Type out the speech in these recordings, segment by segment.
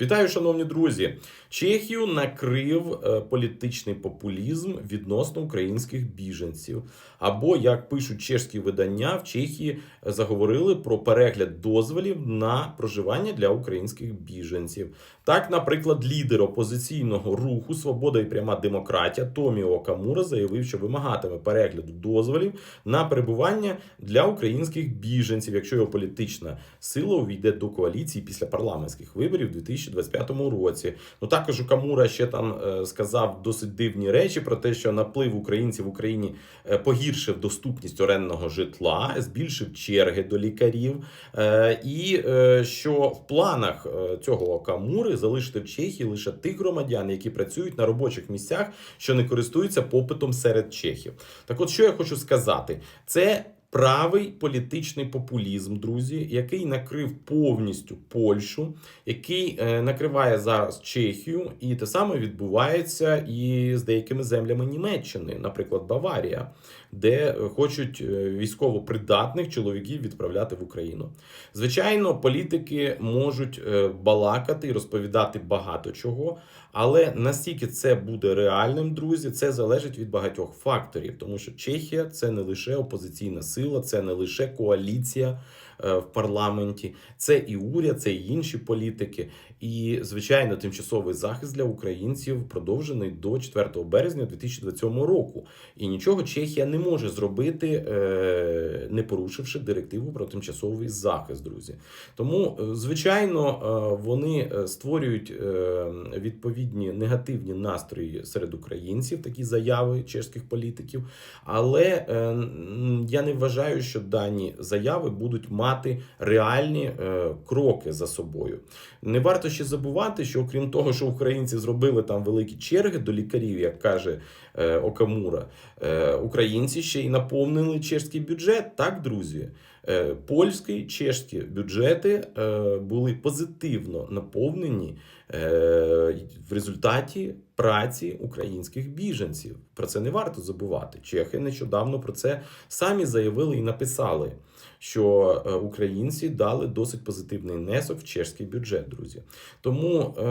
Вітаю, шановні друзі. Чехію накрив е, політичний популізм відносно українських біженців. Або, як пишуть чешські видання, в Чехії заговорили про перегляд дозволів на проживання для українських біженців. Так, наприклад, лідер опозиційного руху Свобода і пряма демократія Томіо Камура заявив, що вимагатиме перегляду дозволів на перебування для українських біженців, якщо його політична сила увійде до коаліції після парламентських виборів у 2025 році. Ну також Камура ще там е, сказав досить дивні речі про те, що наплив українців в Україні е, погіршив доступність орендного житла, збільшив черги до лікарів, е, і що в планах цього Камури залишити в Чехії лише тих громадян, які працюють на робочих місцях, що не користуються попитом серед чехів. Так, от що я хочу сказати, це. Правий політичний популізм, друзі, який накрив повністю Польщу, який е, накриває зараз Чехію, і те саме відбувається і з деякими землями Німеччини, наприклад, Баварія, де е, хочуть е, військово-придатних чоловіків відправляти в Україну. Звичайно, політики можуть балакати і розповідати багато чого, але настільки це буде реальним, друзі, це залежить від багатьох факторів, тому що Чехія це не лише опозиційна сила, це не лише коаліція е, в парламенті, це і уряд, це і інші політики. І, звичайно, тимчасовий захист для українців продовжений до 4 березня 2027 року. І нічого Чехія не може зробити, е, не порушивши директиву про тимчасовий захист, друзі. Тому, е, звичайно, вони створюють е, відповідні негативні настрої серед українців, такі заяви чешських політиків. Але е, я не вважаю, що дані заяви будуть мати реальні е, кроки за собою. Не варто ще забувати, що окрім того, що українці зробили там великі черги до лікарів, як каже е, Окамура, українці ще й наповнили чешський бюджет. Так, друзі. Е, Польський, чешські бюджети е, були позитивно наповнені е, в результаті праці українських біженців. Про це не варто забувати. Чехи нещодавно про це самі заявили і написали, що е, українці дали досить позитивний внесок в чешський бюджет, друзі. Тому е,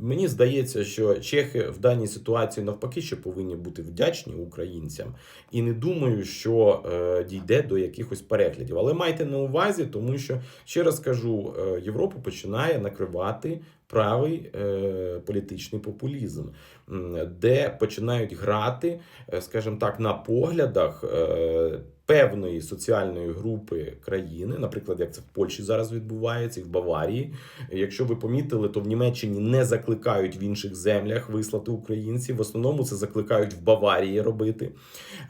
мені здається, що чехи в даній ситуації навпаки ще повинні бути вдячні українцям, і не думаю, що е, дійде до якихось переглядів. Але майте на увазі, тому що ще раз кажу, е, Європу починає накривати правий е, політичний популізм, де починають грати, е, скажімо так, на поглядах. Певної соціальної групи країни, наприклад, як це в Польщі зараз відбувається, і в Баварії. Якщо ви помітили, то в Німеччині не закликають в інших землях вислати українців. В основному це закликають в Баварії робити.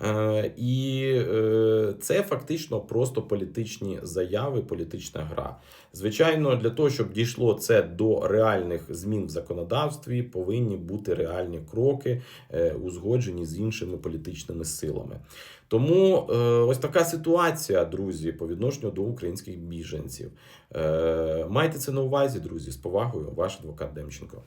Е, І е, це фактично просто політичні заяви, політична гра. Звичайно, для того, щоб дійшло це до реальних змін в законодавстві, повинні бути реальні кроки, е, узгоджені з іншими політичними силами. Тому е, ось така ситуація, друзі, по відношенню до українських біженців. Е, Майте це на увазі, друзі, з повагою, ваш адвокат Демченко.